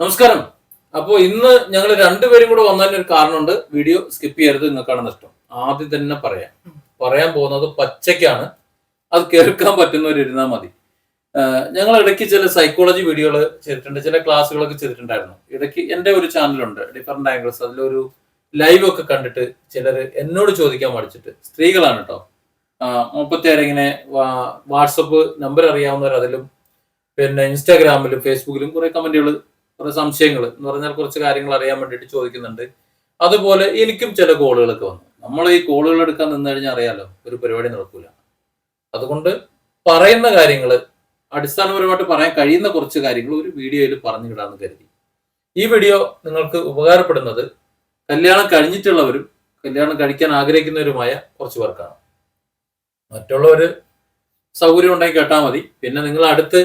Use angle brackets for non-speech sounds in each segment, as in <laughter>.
നമസ്കാരം. അപ്പോ ഇന്ന് ഞങ്ങൾ രണ്ടുപേരും കൂടെ വന്നതിന് ഒരു കാരണമുണ്ട്. വീഡിയോ സ്കിപ്പ് ചെയ്യരുത് നിങ്ങൾക്കാണ് നഷ്ടം. ആദ്യം തന്നെ പറയാം. പറയാൻ പോകുന്നത് പച്ചയ്ക്കാണ്. അത് കേൾക്കാൻ പറ്റുന്നവരിരുന്നാൽ മതി. ഞങ്ങൾ ഇടയ്ക്ക് ചില സൈക്കോളജി വീഡിയോകൾ ചെയ്തിട്ടുണ്ട്. ചില ക്ലാസ്സുകളൊക്കെ ചെയ്തിട്ടുണ്ടായിരുന്നു. ഇടയ്ക്ക് എന്റെ ഒരു ചാനലുണ്ട് ഡിഫറെന്റ് ആംഗിൾസ് അതിലൊരു ലൈവ് ഒക്കെ കണ്ടിട്ട് ചിലർ എന്നോട് ചോദിക്കാൻ മടിച്ചിട്ട്. സ്ത്രീകളാണ് കേട്ടോ മുപ്പത്തിയാറ് ഇങ്ങനെ വാട്സപ്പ് നമ്പർ അറിയാവുന്നവർ അതിലും പിന്നെ ഇൻസ്റ്റാഗ്രാമിലും ഫേസ്ബുക്കിലും കുറെ കമന്റുകൾ കുറെ സംശയങ്ങൾ എന്ന് പറഞ്ഞാൽ കുറച്ച് കാര്യങ്ങൾ അറിയാൻ വേണ്ടിയിട്ട് ചോദിക്കുന്നുണ്ട്. അതുപോലെ എനിക്കും ചില കോളുകളൊക്കെ വന്നു. നമ്മൾ ഈ കോളുകൾ എടുക്കാൻ നിന്ന് കഴിഞ്ഞാൽ അറിയാലോ ഒരു പരിപാടി നടക്കൂല. അതുകൊണ്ട് പറയുന്ന കാര്യങ്ങൾ അടിസ്ഥാനപരമായിട്ട് പറയാൻ കഴിയുന്ന കുറച്ച് കാര്യങ്ങൾ ഒരു വീഡിയോയിൽ പറഞ്ഞു വിടാമെന്ന് കരുതി. ഈ വീഡിയോ നിങ്ങൾക്ക് ഉപകാരപ്പെടുന്നത് കല്യാണം കഴിഞ്ഞിട്ടുള്ളവരും കല്യാണം കഴിക്കാൻ ആഗ്രഹിക്കുന്നവരുമായ കുറച്ച് പേർക്കാണ്. മറ്റുള്ളവർ സൗകര്യം ഉണ്ടെങ്കിൽ കേട്ടാൽ മതി. പിന്നെ നിങ്ങൾ അടുത്ത്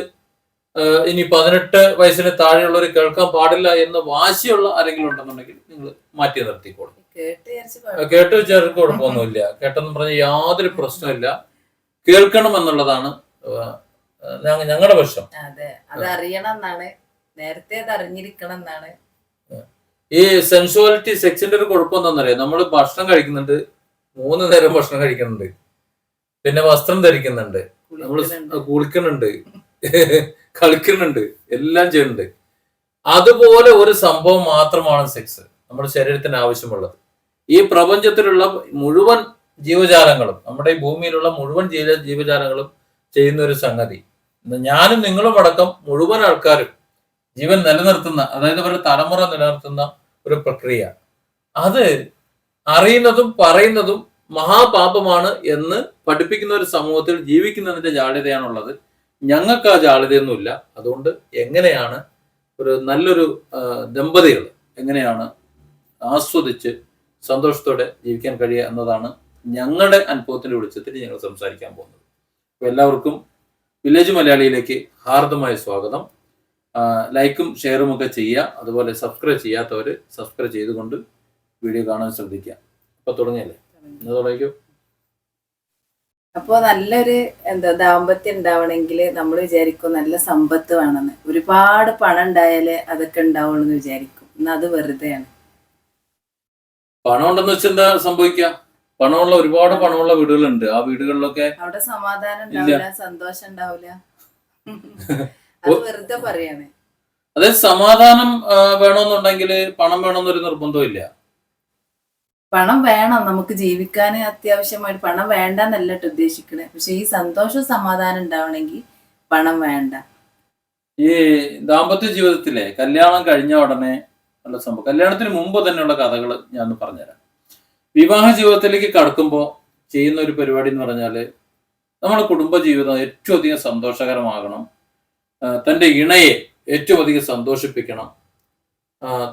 ഇനി പതിനെട്ട് വയസ്സിന് താഴെയുള്ളവർ കേൾക്കാൻ പാടില്ല എന്ന് വാശിയുള്ള ആരെങ്കിലും ഉണ്ടെന്നുണ്ടെങ്കിൽ നിങ്ങൾ മാറ്റി നിർത്തിക്കോളും കേട്ട് വിചാരിച്ച കുഴപ്പമൊന്നുമില്ല. കേട്ടെന്ന് പറഞ്ഞ യാതൊരു പ്രശ്നമില്ല കേൾക്കണം എന്നുള്ളതാണ് ഞങ്ങളുടെ പക്ഷം അതെ അത് അറിയണം എന്നാണ് നേരത്തെ അത് അറിഞ്ഞിരിക്കണം എന്നാണ് ഈ സെൻസുവാലിറ്റി സെക്സിന്റെ ഒരു കുഴപ്പം എന്താണെന്നറിയാം? നമ്മൾ ഭക്ഷണം കഴിക്കുന്നുണ്ട് മൂന്ന് നേരം ഭക്ഷണം കഴിക്കുന്നുണ്ട്. പിന്നെ വസ്ത്രം ധരിക്കുന്നുണ്ട്. നമ്മൾ കുളിക്കുന്നുണ്ട്. കുളിക്കുന്നുണ്ട് എല്ലാം ചെയ്യുന്നുണ്ട്. അതുപോലെ ഒരു സംഭവം മാത്രമാണ് സെക്സ് നമ്മുടെ ശരീരത്തിന് ആവശ്യമുള്ളത്. ഈ പ്രപഞ്ചത്തിലുള്ള മുഴുവൻ ജീവജാലങ്ങളും നമ്മുടെ ഈ ഭൂമിയിലുള്ള മുഴുവൻ ജീവ ജീവജാലങ്ങളും ചെയ്യുന്ന ഒരു സംഗതി. ഞാനും നിങ്ങളും അടക്കം മുഴുവൻ ആൾക്കാരും ജീവൻ നിലനിർത്തുന്ന അതായത് ഒരു തലമുറ നിലനിർത്തുന്ന ഒരു പ്രക്രിയ. അത് അറിയുന്നതും പറയുന്നതും മഹാപാപമാണ് എന്ന് പഠിപ്പിക്കുന്ന ഒരു സമൂഹത്തിൽ ജീവിക്കുന്നതിന്റെ ജാള്യതയാണുള്ളത് ഞങ്ങൾക്ക് ആ ജാളിതയൊന്നുമില്ല അതുകൊണ്ട് എങ്ങനെയാണ് ഒരു നല്ലൊരു ദമ്പതികൾ എങ്ങനെയാണ് ആസ്വദിച്ച് സന്തോഷത്തോടെ ജീവിക്കാൻ കഴിയുക എന്നതാണ് ഞങ്ങളുടെ അനുഭവത്തിന്റെ വെളിച്ചത്തിൽ ഞങ്ങൾ സംസാരിക്കാൻ പോകുന്നത്. അപ്പൊ എല്ലാവർക്കും വില്ലേജ് മലയാളിയിലേക്ക് ഹാർദമായ സ്വാഗതം. ലൈക്കും ഷെയറും ഒക്കെ ചെയ്യുക. അതുപോലെ സബ്സ്ക്രൈബ് ചെയ്യാത്തവർ സബ്സ്ക്രൈബ് ചെയ്തുകൊണ്ട് വീഡിയോ കാണാൻ ശ്രദ്ധിക്കുക. അപ്പൊ തുടങ്ങിയല്ലേ? ഇന്ന് തുടങ്ങിക്കോ. അപ്പോ നല്ലൊരു എന്താ ദാമ്പത്യം ഉണ്ടാവണമെങ്കിൽ നമ്മൾ വിചാരിക്കും നല്ല സമ്പത്ത് വേണമെന്ന് ഒരുപാട് പണം ഉണ്ടായാലേ അതൊക്കെ ഉണ്ടാവുള്ളൂ എന്ന് വിചാരിക്കും. എന്നാ അത് വെറുതെയാണ്. പണം ഉണ്ടെന്ന് വെച്ചാൽ എന്താ സംഭവിക്കുക പണമുള്ള ഒരുപാട് പണമുള്ള വീടുകളുണ്ട്. ആ വീടുകളിലൊക്കെ അവിടെ സമാധാനം ഉണ്ടാവില്ല സന്തോഷം ഉണ്ടാവില്ല. അത് വെറുതെ പറയാണ്. അതായത് സമാധാനം വേണമെന്നുണ്ടെങ്കിൽ പണം വേണമെന്നൊരു നിർബന്ധമില്ല പണം വേണം നമുക്ക് ജീവിക്കാൻ അത്യാവശ്യമായിട്ട് പണം വേണ്ടെന്നല്ല ട്ടോ ഉദ്ദേശിക്കണേ. പക്ഷെ ഈ സന്തോഷവും സമാധാനം ഉണ്ടാവണമെങ്കിൽ പണം വേണ്ട. ഈ ദാമ്പത്യ ജീവിതത്തിലെ കല്യാണം കഴിഞ്ഞ ഉടനെ ഉള്ള സംഭവം കല്യാണത്തിന് മുമ്പ് തന്നെയുള്ള കഥകൾ ഞാൻ പറഞ്ഞുതരാം. വിവാഹ ജീവിതത്തിലേക്ക് കടക്കുമ്പോൾ ചെയ്യുന്ന ഒരു പരിപാടി എന്ന് പറഞ്ഞാൽ നമ്മുടെ കുടുംബ ജീവിതം ഏറ്റവും അധികം സന്തോഷകരമാകണം. തന്റെ ഇണയെ ഏറ്റവും അധികം സന്തോഷിപ്പിക്കണം.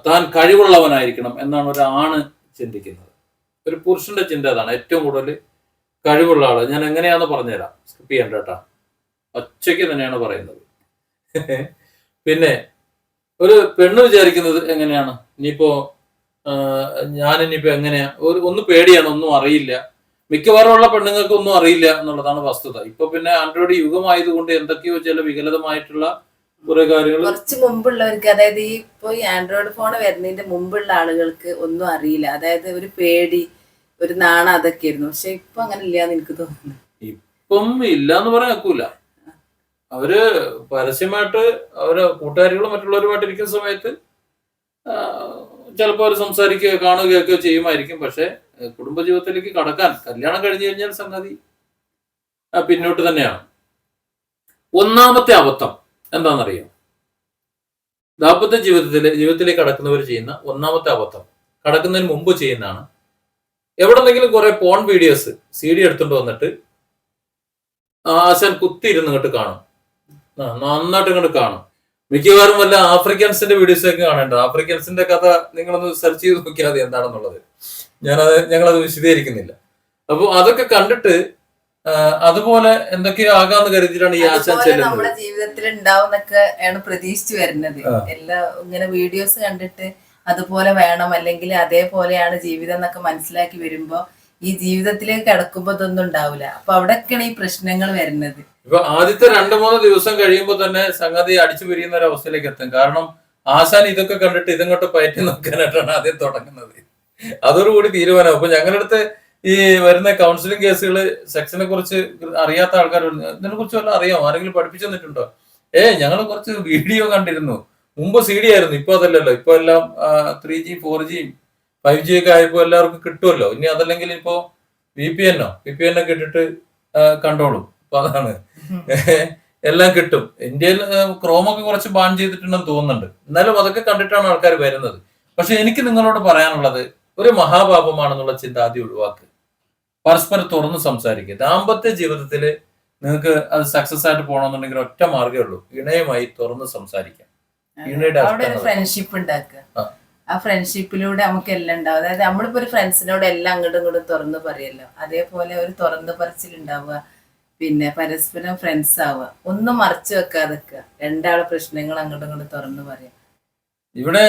താൻ കഴിവുള്ളവനായിരിക്കണം എന്നാണ് ഒരാണ് ചിന്തിക്കുന്നത്. ഒരു പുരുഷന്റെ ചിന്ത അതാണ് ഏറ്റവും കൂടുതൽ കഴിവുള്ള ആൾ. ഞാൻ എങ്ങനെയാന്ന് പറഞ്ഞുതരാം. സ്കിപ്പ് ചെയ്യണ്ട കേട്ടാ. ഒച്ചയ്ക്ക് തന്നെയാണ് പറയുന്നത്. പിന്നെ ഒരു പെണ്ണ് വിചാരിക്കുന്നത് എങ്ങനെയാണ്? ഇനിയിപ്പോ ഞാൻ ഇനിയിപ്പോ എങ്ങനെയാ? ഒരു ഒന്ന് പേടിയാണ് ഒന്നും അറിയില്ല. മിക്കവാറും ഉള്ള പെണ്ണുങ്ങൾക്ക് ഒന്നും അറിയില്ല എന്നുള്ളതാണ് വസ്തുത. ഇപ്പൊ പിന്നെ ആൻഡ്രോയിഡ് യുഗമായതുകൊണ്ട് എന്തൊക്കെയോ ചില വികലതമായിട്ടുള്ള കുറച്ച് മുമ്പുള്ളവർക്ക് അതായത് ഈ ഇപ്പൊ ഈ ആൻഡ്രോയിഡ് ഫോൺ വരുന്നതിന്റെ മുമ്പുള്ള ആളുകൾക്ക് ഒന്നും അറിയില്ല. അതായത് ഒരു പേടി ഒരു നാണ അതൊക്കെ ആയിരുന്നു പക്ഷെ ഇപ്പൊ അങ്ങനെ ഇല്ലാന്ന് എനിക്ക് തോന്നുന്നു. ഇപ്പം ഇല്ല എന്ന് പറയാൻ ഒക്കൂല അവർ പരസ്യമായിട്ട് അവർ കൂട്ടുകാരികളും മറ്റുള്ളവരുമായിട്ട് ഇരിക്കുന്ന സമയത്ത് ചിലപ്പോൾ അവർ സംസാരിക്കുകയോ കാണുകയൊക്കെ ചെയ്യുമായിരിക്കും. പക്ഷെ കുടുംബജീവിതത്തിലേക്ക് കടക്കാൻ കല്യാണം കഴിഞ്ഞു കഴിഞ്ഞാൽ സംഗതി പിന്നോട്ട് തന്നെയാണ്. ഒന്നാമത്തെ അബദ്ധം. എന്താണെന്നറിയാം? ദാമ്പത്യ ജീവിതത്തിലെ ജീവിതത്തിലേക്ക് കടക്കുന്നവർ ചെയ്യുന്ന ഒന്നാമത്തെ അബദ്ധം. കടക്കുന്നതിന് മുമ്പ് ചെയ്യുന്നതാണ്. എവിടെന്നെങ്കിലും കുറെ പോൺ വീഡിയോസ് സി ഡി എടുത്തുകൊണ്ട് വന്നിട്ട് ആശാൻ കുത്തിയിരുന്ന് ഇങ്ങോട്ട് കാണും. നന്നായിട്ട് ഇങ്ങോട്ട് കാണും. മിക്കവാറും വല്ല ആഫ്രിക്കൻസിന്റെ വീഡിയോസ് ഒക്കെ കാണേണ്ടത് ആഫ്രിക്കൻസിന്റെ കഥ നിങ്ങളൊന്ന് സെർച്ച് ചെയ്ത് നോക്കിയാൽ മതി എന്താണെന്നുള്ളത്. ഞാനത് ഞങ്ങളത് വിശദീകരിക്കുന്നില്ല. അപ്പോൾ അതൊക്കെ കണ്ടിട്ട് അതുപോലെ എന്തൊക്കെയാകാന്ന് കരുതിയിട്ടാണ് ഈ ആശാൻ ചെല്ലുന്നത്? നമ്മുടെ ജീവിതത്തിൽ ഉണ്ടാവുന്നൊക്കെ ആണ് പ്രതീക്ഷിച്ചു വരുന്നത്. എല്ലാ ഇങ്ങനെ വീഡിയോസ് കണ്ടിട്ട് അതുപോലെ വേണം അല്ലെങ്കിൽ അതേപോലെയാണ് ജീവിതം എന്നൊക്കെ മനസ്സിലാക്കി വരുമ്പോ ഈ ജീവിതത്തിലേക്ക് കടക്കുമ്പോ ഇതൊന്നും ഉണ്ടാവില്ല അപ്പൊ അവിടെയൊക്കെയാണ് ഈ പ്രശ്നങ്ങൾ വരുന്നത്. ഇപ്പൊ ആദ്യത്തെ രണ്ടു മൂന്ന് ദിവസം കഴിയുമ്പോൾ തന്നെ സംഗതി അടിച്ചു പിരിയുന്ന ഒരു അവസ്ഥയിലേക്ക് എത്തും. കാരണം ആശാൻ ഇതൊക്കെ കണ്ടിട്ട് ഇതങ്ങോട്ട് പയറ്റി നോക്കാനായിട്ടാണ് ആദ്യം തുടങ്ങുന്നത്. അതോടുകൂടി തീരുമാനം. അപ്പൊ ഞങ്ങളുടെ അടുത്ത് ഈ വരുന്ന കൗൺസിലിംഗ് കേസുകൾ സെക്സിനെ കുറിച്ച് അറിയാത്ത ആൾക്കാർ ഇതിനെ കുറിച്ച് വല്ല അറിയാമോ ആരെങ്കിലും പഠിപ്പിച്ചു തന്നിട്ടുണ്ടോ? ഏ ഞങ്ങൾ കുറച്ച് വീഡിയോ കണ്ടിരുന്നു. മുമ്പ് സി ഡി ആയിരുന്നു ഇപ്പൊ അതല്ലല്ലോ. ഇപ്പൊ എല്ലാം three G four G five G ഒക്കെ ആയപ്പോ എല്ലാവർക്കും കിട്ടുമല്ലോ ഇനി അതല്ലെങ്കിൽ ഇപ്പോ വി പി എന്നോ വി പി എന്നൊക്കെ ഇട്ടിട്ട് കണ്ടോളൂ കണ്ടോളും. അപ്പൊ അതാണ്. എല്ലാം കിട്ടും. ഇന്ത്യയിൽ ക്രോമൊക്കെ കുറച്ച് ബാൻ ചെയ്തിട്ടുണ്ടെന്ന് തോന്നുന്നുണ്ട്. എന്നാലും അതൊക്കെ കണ്ടിട്ടാണ് ആൾക്കാർ വരുന്നത്. പക്ഷെ എനിക്ക് നിങ്ങളോട് പറയാനുള്ളത് ഒരു മഹാപാപമാണെന്നുള്ള ചിന്ത ആദ്യം ഒഴിവാക്കുക പരസ്പരം തുറന്ന് സംസാരിക്കുക. ദാമ്പത്യ ജീവിതത്തിൽ നിങ്ങൾക്ക് അത് സക്സസ് ആയിട്ട് പോകണമെന്നുണ്ടെങ്കിൽ ഒറ്റ മാർഗേ ഉള്ളൂ. ഇണയുമായി തുറന്ന് സംസാരിക്കാം. ഫ്രണ്ട്ഷിപ്പ് ഉണ്ടാക്കുക. ആ. ആ ഫ്രണ്ട്ഷിപ്പിലൂടെ നമുക്ക് എല്ലാം ഉണ്ടാവും. അതായത് നമ്മളിപ്പോ ഒരു ഫ്രണ്ട്സിനോട് എല്ലാം അങ്ങോട്ടും ഇങ്ങോട്ടും തുറന്ന് പറയല്ലോ. അതേപോലെ ഒരു തുറന്ന് പറച്ചിൽ ഉണ്ടാവുക പിന്നെ പരസ്പരം ഫ്രണ്ട്സ് ആവുക. ഒന്നും മറച്ചു വെക്കാതെ നിൽക്കുക രണ്ടാളെ പ്രശ്നങ്ങൾ അങ്ങോട്ടും ഇങ്ങോട്ടും തുറന്ന് പറയാം. ഇവിടെ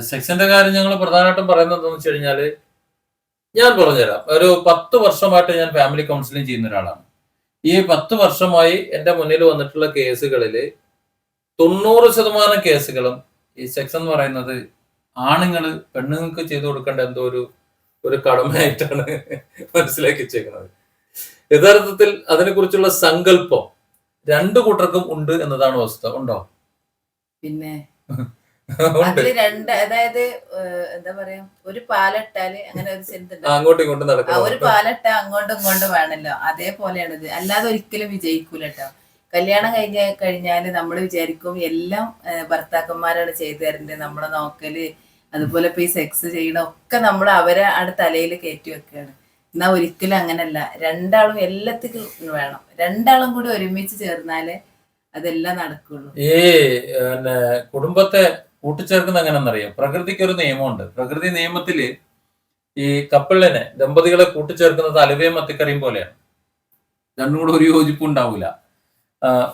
സെക്സിന്റെ കാര്യം ഞങ്ങൾ പ്രധാനമായിട്ടും പറയുന്നത് എന്താണെന്ന് വെച്ച് കഴിഞ്ഞാൽ ഞാൻ പറഞ്ഞുതരാം. ഒരു പത്ത് വർഷമായിട്ട് ഞാൻ ഫാമിലി കൗൺസിലിംഗ് ചെയ്യുന്ന ഒരാളാണ്. ഈ പത്ത് വർഷമായി എന്റെ മുന്നിൽ വന്നിട്ടുള്ള കേസുകളിൽ തൊണ്ണൂറ് ശതമാനം കേസുകളും ഈ സെക്സ് എന്ന് പറയുന്നത് ആണുങ്ങൾ പെണ്ണുങ്ങൾക്ക് ചെയ്തു കൊടുക്കേണ്ട എന്തോ ഒരു ഒരു കടമയായിട്ടാണ് <laughs> മനസ്സിലാക്കി വെച്ചേക്കുന്നത്. യഥാർത്ഥത്തിൽ അതിനെക്കുറിച്ചുള്ള സങ്കല്പം രണ്ടു കൂട്ടർക്കും ഉണ്ട് എന്നതാണ് വസ്തുത. ഉണ്ടോ? പിന്നെ? <laughs> അതിൽ രണ്ട് അതായത് എന്താ പറയാ ഒരു പാലിട്ടാൽ അങ്ങനെ ഒരു ആ, അങ്ങോട്ടും ഇങ്ങോട്ടും ആ ഒരു പാലിട്ട അങ്ങോട്ടും ഇങ്ങോട്ടും വേണല്ലോ. അതേപോലെയാണ് ഇത്. അല്ലാതെ ഒരിക്കലും വിജയിക്കൂല കേട്ടോ കല്യാണം കഴിഞ്ഞ കഴിഞ്ഞാൽ നമ്മൾ വിചാരിക്കും എല്ലാം ഭർത്താക്കന്മാരാണ് ചെയ്തു തരേണ്ടത് നമ്മളെ നോക്കൽ അതുപോലെ ഇപ്പൊ ഈ സെക്സ് ചെയ്യണ ഒക്കെ നമ്മൾ അവരെ അവിടെ തലയിൽ കയറ്റി വെക്കുകയാണ് എന്നാ ഒരിക്കലും അങ്ങനല്ല. രണ്ടാളും എല്ലാത്തിനും വേണം. രണ്ടാളും കൂടി ഒരുമിച്ച് ചേർന്നാലേ അതെല്ലാം നടക്കുള്ളൂ. ഈ കുടുംബത്തെ കൂട്ടിച്ചേർക്കുന്ന എങ്ങനെയാണെന്നറിയാം? പ്രകൃതിക്ക് ഒരു നിയമമുണ്ട്. പ്രകൃതി നിയമത്തിൽ ഈ കപ്പിളിനെ ദമ്പതികളെ കൂട്ടിച്ചേർക്കുന്നത് അലുവയും മത്തിക്കറിയും പോലെയാണ്. രണ്ടും കൂടെ ഒരു യോജിപ്പ് ഉണ്ടാവില്ല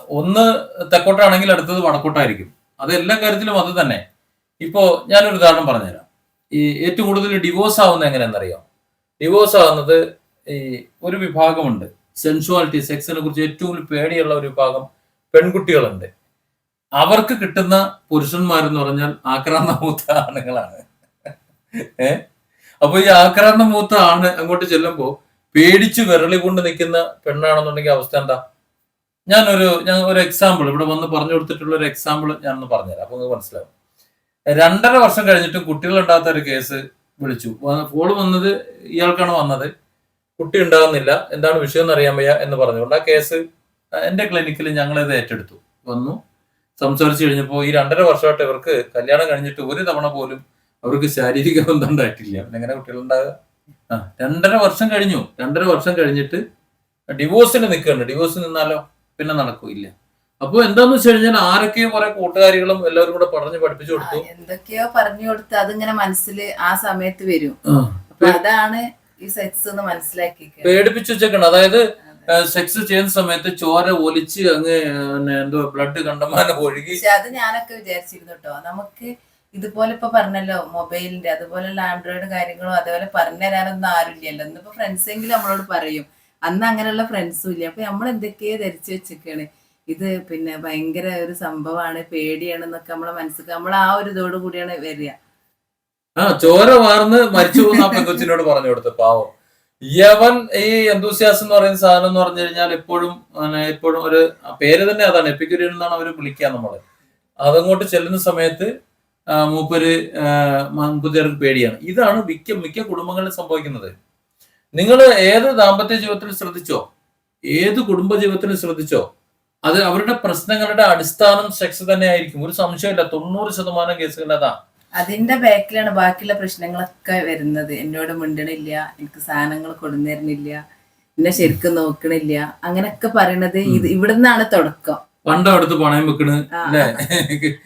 ഒന്ന് തെക്കോട്ടാണെങ്കിൽ അടുത്തത് വടക്കോട്ടായിരിക്കും. അത് എല്ലാ കാര്യത്തിലും അത് തന്നെ. ഇപ്പോ ഞാനൊരു ഉദാഹരണം പറഞ്ഞുതരാം. ഈ ഏറ്റവും കൂടുതൽ ഡിവോഴ്സ് ആവുന്നത് എങ്ങനെയാണെന്നറിയാം? ഡിവോഴ്സ് ആവുന്നത് ഈ ഒരു വിഭാഗമുണ്ട്. സെൻഷുവാലിറ്റി സെക്സിനെ കുറിച്ച് ഏറ്റവും കൂടുതൽ പേടിയുള്ള ഒരു വിഭാഗം പെൺകുട്ടികളുണ്ട്. അവർക്ക് കിട്ടുന്ന പുരുഷന്മാരെന്ന് പറഞ്ഞാൽ ആക്രാന്ത മൂത്ത ആണുങ്ങളാണ്. ഏ? അപ്പൊ ഈ ആക്രാന്ത മൂത്ത ആണ് അങ്ങോട്ട് ചെല്ലുമ്പോ പേടിച്ച് വിരളി കൊണ്ട് നിൽക്കുന്ന പെണ്ണാണെന്നുണ്ടെങ്കിൽ അവസ്ഥ എന്താ? ഞാനൊരു ഞാൻ ഒരു എക്സാമ്പിൾ ഇവിടെ വന്ന് പറഞ്ഞു കൊടുത്തിട്ടുള്ള ഒരു എക്സാമ്പിൾ ഞാനൊന്ന് പറഞ്ഞുതരാം. അപ്പൊ നിങ്ങൾക്ക് മനസ്സിലാവും. രണ്ടര വർഷം കഴിഞ്ഞിട്ടും കുട്ടികളുണ്ടാകാത്ത ഒരു കേസ് വിളിച്ചു. ഫോൾ വന്നത് ഇയാൾക്കാണ് വന്നത്. കുട്ടി ഉണ്ടാകുന്നില്ല. എന്താണ് വിഷയം എന്ന് അറിയാൻ വയ്യ എന്ന് പറഞ്ഞുകൊണ്ട് ആ കേസ് എന്റെ ക്ലിനിക്കിൽ ഞങ്ങൾ ഇത് ഏറ്റെടുത്തു. വന്നു. സംസാരിച്ചു കഴിഞ്ഞപ്പോൾ ഈ രണ്ടര വർഷമായിട്ട് ഇവർക്ക് കല്യാണം കഴിഞ്ഞിട്ട് ഒരു തവണ പോലും അവർക്ക് ശാരീരിക ബന്ധം ഉണ്ടായിട്ടില്ല. പിന്നെ എങ്ങനെ കുട്ടികളുണ്ടാകുക ആ രണ്ടര വർഷം കഴിഞ്ഞു. രണ്ടര വർഷം കഴിഞ്ഞിട്ട് ഡിവോഴ്സിന് നിൽക്കുന്നുണ്ട് ഡിവോഴ്സ് നിന്നാലോ പിന്നെ നടക്കൂല്ല അപ്പൊ എന്താന്ന് വെച്ച് കഴിഞ്ഞാൽ ആരൊക്കെയോ കുറെ കൂട്ടുകാരികളും എല്ലാവരും കൂടെ പറഞ്ഞു പഠിപ്പിച്ചു കൊടുത്തു. എന്തൊക്കെയോ പറഞ്ഞു കൊടുത്ത് അതിങ്ങനെ മനസ്സിൽ ആ സമയത്ത് വരും. അതാണ് ഈ സെക്സ് എന്ന് മനസ്സിലാക്കി പേടിപ്പിച്ചു വെച്ചേക്കണം. അതായത് സെക്സ് ചെയ്യുന്ന സമയത്ത് ചോര ഒലിച്ച് അങ്ങ് എന്തോ ബ്ലഡ് കണ്ടമാനം ഒഴുകി. പക്ഷെ അത് ഞാനൊക്കെ വിചാരിച്ചിരുന്നു കേട്ടോ നമുക്ക് ഇതുപോലെ ഇപ്പൊ പറഞ്ഞല്ലോ മൊബൈലിന്റെ അതുപോലെയുള്ള ആൻഡ്രോയിഡ് കാര്യങ്ങളും അതേപോലെ പറഞ്ഞു തരാനൊന്നും ആരുമില്ലല്ലോ. ഇന്നിപ്പോ ഫ്രണ്ട്സ് എങ്കിലും നമ്മളോട് പറയും അന്ന് അങ്ങനെയുള്ള ഫ്രണ്ട്സും ഇല്ല. അപ്പൊ നമ്മൾ എന്തൊക്കെയോ ധരിച്ചു വെച്ചിരിക്കാണ് ഇത് പിന്നെ ഭയങ്കര ഒരു സംഭവമാണ് പേടിയാണ് എന്നൊക്കെ നമ്മളെ മനസ്സിൽ നമ്മൾ ആ ഒരു ഇതോട് കൂടിയാണ് വരിക. ആ ചോര വാർന്ന് മരിച്ചു പോകുന്ന പെങ്കൊച്ചിനോട് പറഞ്ഞു കൊടുത്തു പാവം. യവൻ ഈ എന്തൂസിയാസ് എന്ന് പറയുന്ന സാധനം എന്ന് പറഞ്ഞു കഴിഞ്ഞാൽ എപ്പോഴും എപ്പോഴും ഒരു പേര് തന്നെ അതാണ്. എപ്പിക്കുര്യൻ എന്നാണ് അവർ വിളിക്കുക നമ്മൾ. അതങ്ങോട്ട് ചെല്ലുന്ന സമയത്ത് മൂപ്പര് ആ, പേടിയാണ്. ഇതാണ് മിക്ക മിക്ക കുടുംബങ്ങളിൽ സംഭവിക്കുന്നത്. നിങ്ങൾ ഏത് ദാമ്പത്യ ജീവിതത്തിൽ ശ്രദ്ധിച്ചോ ഏത് കുടുംബ ജീവിതത്തിൽ ശ്രദ്ധിച്ചോ അത് അവരുടെ പ്രശ്നങ്ങളുടെ അടിസ്ഥാനം സെക്സ് തന്നെ ആയിരിക്കും ഒരു സംശയമില്ല. തൊണ്ണൂറ് ശതമാനം കേസുകൾ അതാ. അതിന്റെ ബാക്കിലാണ് ബാക്കിയുള്ള പ്രശ്നങ്ങളൊക്കെ വരുന്നത്. എന്നോട് മിണ്ടണില്ല എനിക്ക് സാധനങ്ങൾ കൊടുന്നേരണില്ല എന്നെ ശരിക്കും നോക്കണില്ല. അങ്ങനൊക്കെ പറയണത് ഇത് ഇവിടെ നിന്നാണ് തുടക്കം. പണ്ട് അടുത്ത് പണയം വെക്കണ്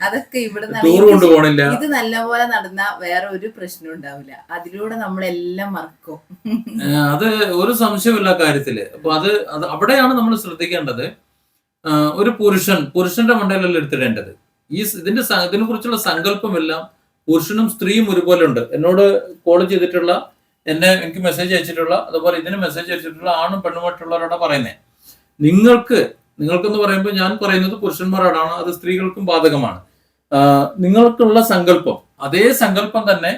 അതൊക്കെ ഇവിടെ ടൂർ ഇത് കൊണ്ടുപോണില്ല ഇത് നല്ലപോലെ നടന്ന വേറെ ഒരു പ്രശ്നം ഉണ്ടാവില്ല. അതിലൂടെ നമ്മളെല്ലാം മറക്കും. അത് ഒരു സംശയമില്ല കാര്യത്തിൽ. അപ്പൊ അത് അത് അവിടെയാണ് നമ്മൾ ശ്രദ്ധിക്കേണ്ടത്. ഒരു പുരുഷൻ പുരുഷന്റെ മണ്ടയിലല്ല എടുത്തിടേണ്ടത്. ഈ ഇതിന്റെ ഇതിനെ കുറിച്ചുള്ള സങ്കല്പമെല്ലാം പുരുഷനും സ്ത്രീയും ഒരുപോലെ ഉണ്ട് എന്നോട് കോൾ ചെയ്തിട്ടുള്ള എന്നെ എനിക്ക് മെസ്സേജ് അയച്ചിട്ടുള്ള അതുപോലെ ഇതിന് മെസ്സേജ് അയച്ചിട്ടുള്ള ആണും പെണ്ണുമായിട്ടുള്ളവരോടാ പറയുന്നത് നിങ്ങൾക്ക് നിങ്ങൾക്കെന്ന് പറയുമ്പോൾ ഞാൻ പറയുന്നത് പുരുഷന്മാരോടാണ് അത് സ്ത്രീകൾക്കും ബാധകമാണ്. നിങ്ങൾക്കുള്ള സങ്കല്പം അതേ സങ്കല്പം തന്നെ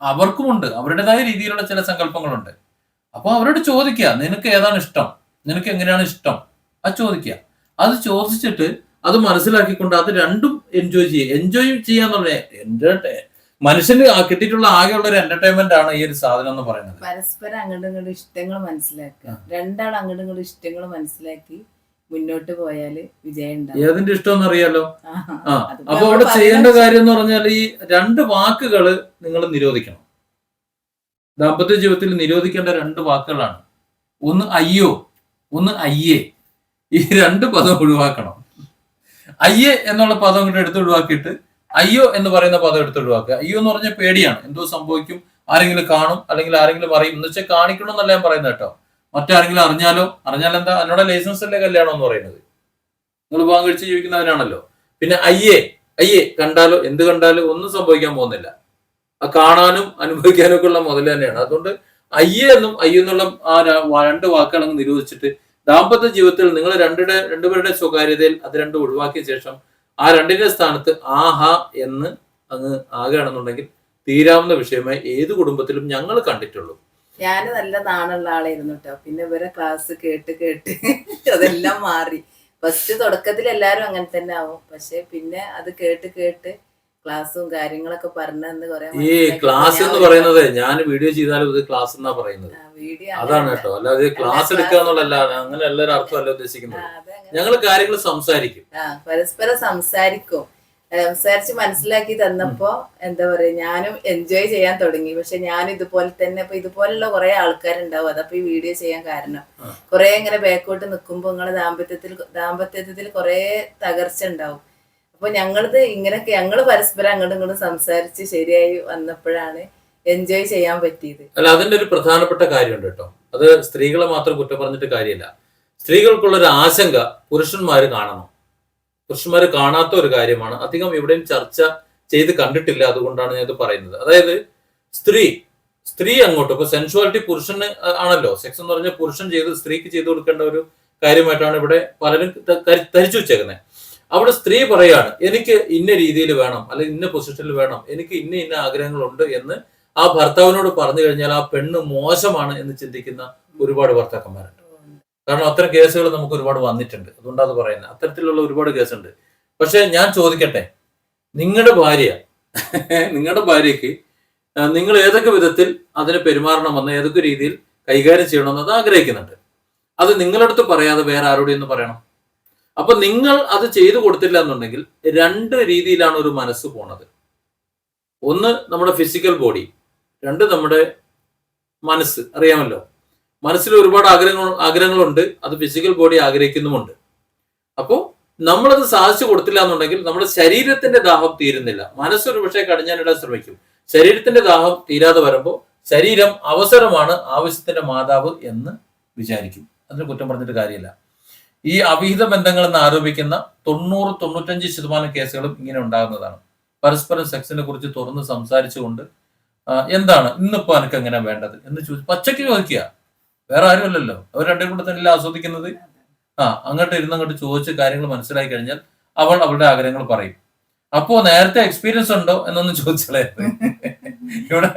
അവർക്കുമുണ്ട്. അവരുടേതായ രീതിയിലുള്ള ചില സങ്കല്പങ്ങളുണ്ട്. അപ്പൊ അവരോട് ചോദിക്കുക നിനക്ക് ഏതാണ് ഇഷ്ടം? നിനക്ക് എങ്ങനെയാണ് ഇഷ്ടം? അത് ചോദിക്കുക. അത് ചോദിച്ചിട്ട് അത് മനസ്സിലാക്കിക്കൊണ്ട് അത് രണ്ടും എൻജോയ് ചെയ്യുക. എൻജോയ് ചെയ്യാന്നുള്ള എന്റെ മനുഷ്യന് കിട്ടിയിട്ടുള്ള ആകെയുള്ള ഒരു എന്റർടൈൻമെന്റ് ആണ് ഈ ഒരു സാധനം എന്ന് പറയുന്നത്. പരസ്പരം അങ്ങോട്ടും ഇങ്ങോട്ടും ഇഷ്ടങ്ങൾ മനസ്സിലാക്കുക. രണ്ടാൾ അങ്ങോട്ടും ഇങ്ങോട്ടും ഇഷ്ടങ്ങൾ മനസ്സിലാക്കി മുന്നോട്ട് പോയാൽ വിജയം ഏതിന്റെ ഇഷ്ടം അറിയാലോ. ആ അപ്പൊ അവിടെ ചെയ്യേണ്ട കാര്യം എന്ന് പറഞ്ഞാൽ ഈ രണ്ട് വാക്കുകൾ നിങ്ങൾ നിരോധിക്കണം. ദാമ്പത്യ ജീവിതത്തിൽ നിരോധിക്കേണ്ട രണ്ട് വാക്കുകളാണ്. ഒന്ന് അയ്യോ ഒന്ന് അയ്യേ. ഈ രണ്ട് പദം ഒഴിവാക്കണം. അയ്യേ എന്നുള്ള പദം കൂടെ എടുത്ത് ഒഴിവാക്കിയിട്ട് അയ്യോ എന്ന് പറയുന്ന പദം എടുത്ത് അയ്യോ എന്ന് പറഞ്ഞാൽ പേടിയാണ്. എന്തോ സംഭവിക്കും. ആരെങ്കിലും കാണും അല്ലെങ്കിൽ ആരെങ്കിലും അറിയും എന്ന് വെച്ചാൽ കാണിക്കണം എന്നല്ല ഞാൻ പറയുന്നത് കേട്ടോ. മറ്റാരെങ്കിലും അറിഞ്ഞാലോ? അറിഞ്ഞാൽ എന്താ? എന്നോട് ലൈസൻസ് അല്ലേ കല്യാണം എന്ന് പറയുന്നത്? നിങ്ങൾ വിവാഹം കഴിച്ച് ജീവിക്കുന്നവരാണല്ലോ. പിന്നെ അയ്യേ അയ്യേ കണ്ടാലോ? എന്ത് കണ്ടാലോ ഒന്നും സംഭവിക്കാൻ പോകുന്നില്ല. ആ കാണാനും അനുഭവിക്കാനും ഒക്കെ ഉള്ള മുതൽ തന്നെയാണ്. അതുകൊണ്ട് അയ്യേ എന്നും അയ്യോ എന്നുള്ള ആ രണ്ട് വാക്കുകൾ അങ്ങ് നിരോധിച്ചിട്ട് ദാമ്പത്യ ജീവിതത്തിൽ നിങ്ങൾ രണ്ടുടെ രണ്ടുപേരുടെ സ്വകാര്യതയിൽ അത് രണ്ടും ഒഴിവാക്കിയ ശേഷം ആ രണ്ടിന്റെ സ്ഥാനത്ത് ആഹാ എന്ന് അങ്ങ് ആകുകയാണെന്നുണ്ടെങ്കിൽ തീരാവുന്ന വിഷയമായി ഏത് കുടുംബത്തിലും ഞങ്ങൾ കണ്ടിട്ടുള്ളൂ. ഞാൻ നല്ല നാണുള്ള ആളായിരുന്നു കേട്ടോ. പിന്നെ ഇവരെ ക്ലാസ് കേട്ട് കേട്ട് അതെല്ലാം മാറി. ഫസ്റ്റ് തുടക്കത്തിൽ എല്ലാരും അങ്ങനെ തന്നെ ആവും. പക്ഷെ പിന്നെ അത് കേട്ട് കേട്ട് ക്ലാസ്സും കാര്യങ്ങളൊക്കെ പറഞ്ഞെന്ന് പറയാൻ ഈ ക്ലാസ് എന്ന് പറയുന്നത് ഞാൻ വീഡിയോ ചെയ്താലും ഇത് ക്ലാസ് എന്നാ പറയുന്നത്. വീഡിയോ അതാണ് കേട്ടോ. അല്ലാതെ ക്ലാസ് എടുക്കുക എന്നുള്ളതല്ല. അങ്ങനെ അർത്ഥം അല്ല ഉദ്ദേശിക്കുന്നത്. ഞങ്ങൾ കാര്യങ്ങൾ സംസാരിക്കും. ആ പരസ്പരം സംസാരിക്കും. സംസാരിച്ച് മനസ്സിലാക്കി തന്നപ്പോ എന്താ പറയാ ഞാനും എൻജോയ് ചെയ്യാൻ തുടങ്ങി. പക്ഷെ ഞാൻ ഇതുപോലെ തന്നെ ഇപ്പൊ ഇതുപോലുള്ള കുറെ ആൾക്കാരുണ്ടാവും. അതപ്പൊ ഈ വീഡിയോ ചെയ്യാൻ കാരണം. കുറെ ഇങ്ങനെ ബാക്കോട്ട് നിൽക്കുമ്പോ നിങ്ങളെ ദാമ്പത്യത്തിൽ ദാമ്പത്യത്തിൽ കുറെ തകർച്ച ഉണ്ടാവും. അപ്പൊ ഞങ്ങളത് ഇങ്ങനെയൊക്കെ ഞങ്ങൾ പരസ്പരം അങ്ങോട്ടും ഇങ്ങോട്ടും സംസാരിച്ച് ശരിയായി വന്നപ്പോഴാണ് എൻജോയ് ചെയ്യാൻ പറ്റിയത്. അല്ല അതിന്റെ ഒരു പ്രധാനപ്പെട്ട കാര്യമുണ്ട് കേട്ടോ. അത് സ്ത്രീകളെ മാത്രം കുറ്റം പറഞ്ഞിട്ട് കാര്യമില്ല. സ്ത്രീകൾക്കുള്ള ഒരു ആശങ്ക പുരുഷന്മാർ കാണണം. പുരുഷന്മാർ കാണാത്ത ഒരു കാര്യമാണ്. അധികം ഇവിടെയും ചർച്ച ചെയ്ത് കണ്ടിട്ടില്ല അതുകൊണ്ടാണ് ഞാൻ ഇത് പറയുന്നത്. അതായത് സ്ത്രീ സ്ത്രീ അങ്ങോട്ട് ഇപ്പൊ സെൻഷ്വാലിറ്റി പുരുഷന് ആണല്ലോ. സെക്സ് എന്ന് പറഞ്ഞാൽ പുരുഷൻ ചെയ്ത് സ്ത്രീക്ക് ചെയ്തു കൊടുക്കേണ്ട ഒരു കാര്യമായിട്ടാണ് ഇവിടെ പലരും ധരിച്ചു വെച്ചേക്കുന്നത് അവിടെ സ്ത്രീ പറയാണ് എനിക്ക് ഇന്ന രീതിയിൽ വേണം അല്ലെങ്കിൽ ഇന്ന പൊസിഷനിൽ വേണം എനിക്ക് ഇന്ന ഇന്ന ആഗ്രഹങ്ങളുണ്ട് എന്ന് ആ ഭർത്താവിനോട് പറഞ്ഞു കഴിഞ്ഞാൽ ആ പെണ്ണ് മോശമാണ് എന്ന് ചിന്തിക്കുന്ന ഒരുപാട് ഭർത്താക്കന്മാരുണ്ട്. കാരണം അത്തരം കേസുകൾ നമുക്ക് ഒരുപാട് വന്നിട്ടുണ്ട്. അതുകൊണ്ടാണ് അത് പറയുന്നത്. അത്തരത്തിലുള്ള ഒരുപാട് കേസുണ്ട്. പക്ഷെ ഞാൻ ചോദിക്കട്ടെ നിങ്ങളുടെ ഭാര്യ നിങ്ങളുടെ ഭാര്യയ്ക്ക് നിങ്ങൾ ഏതൊക്കെ വിധത്തിൽ അതിനെ പെരുമാറണമെന്ന് ഏതൊക്കെ രീതിയിൽ കൈകാര്യം ചെയ്യണമെന്ന് അത് ആഗ്രഹിക്കുന്നുണ്ട്. അത് നിങ്ങളടുത്ത് പറയാതെ വേറെ ആരോടെയും എന്ന് പറയണം. അപ്പൊ നിങ്ങൾ അത് ചെയ്തു കൊടുത്തില്ല എന്നുണ്ടെങ്കിൽ രണ്ട് രീതിയിലാണ് ഒരു മനസ്സ് പോണത്. ഒന്ന് നമ്മുടെ ഫിസിക്കൽ ബോഡി രണ്ട് നമ്മുടെ മനസ്സ്. അറിയാമല്ലോ? മനസ്സിൽ ഒരുപാട് ആഗ്രഹങ്ങൾ ആഗ്രഹങ്ങളുണ്ട്. അത് ഫിസിക്കൽ ബോഡി ആഗ്രഹിക്കുന്നുമുണ്ട്. അപ്പോൾ നമ്മളത് സാധിച്ചു കൊടുത്തില്ല എന്നുണ്ടെങ്കിൽ നമ്മുടെ ശരീരത്തിന്റെ ദാഹം തീരുന്നില്ല. മനസ്സൊരു പക്ഷേ കടിഞ്ഞാനിടാൻ ശ്രമിക്കും. ശരീരത്തിന്റെ ദാഹം തീരാതെ വരുമ്പോൾ ശരീരം അവസരമാണ് ആവശ്യത്തിന്റെ മാതാവ് എന്ന് വിചാരിക്കും. അതിന് കുറ്റം പറഞ്ഞിട്ട് കാര്യമില്ല. ഈ അവിഹിത ബന്ധങ്ങൾ എന്ന് ആരോപിക്കുന്ന തൊണ്ണൂറ് തൊണ്ണൂറ്റഞ്ച് ശതമാനം കേസുകളും ഇങ്ങനെ ഉണ്ടാകുന്നതാണ്. പരസ്പരം സെക്സിനെ കുറിച്ച് തുറന്ന് സംസാരിച്ചുകൊണ്ട് എന്താണ് ഇന്നിപ്പോ എനിക്ക് എങ്ങനെ വേണ്ടത് എന്ന് ചോദിച്ചു പച്ചയ്ക്ക് ചോദിക്കുക. വേറെ ആരുമല്ലല്ലോ. അവർ രണ്ടും കൂടെ തന്നെ ആസ്വദിക്കുന്നത്? ആ അങ്ങോട്ട് ഇരുന്ന് അങ്ങോട്ട് ചോദിച്ച് കാര്യങ്ങൾ മനസ്സിലാക്കി കഴിഞ്ഞാൽ അവൾ അവളുടെ ആഗ്രഹങ്ങൾ പറയും. അപ്പോ നേരത്തെ എക്സ്പീരിയൻസ് ഉണ്ടോ എന്നൊന്ന് ചോദിച്ചാലേ. ഇവിടെ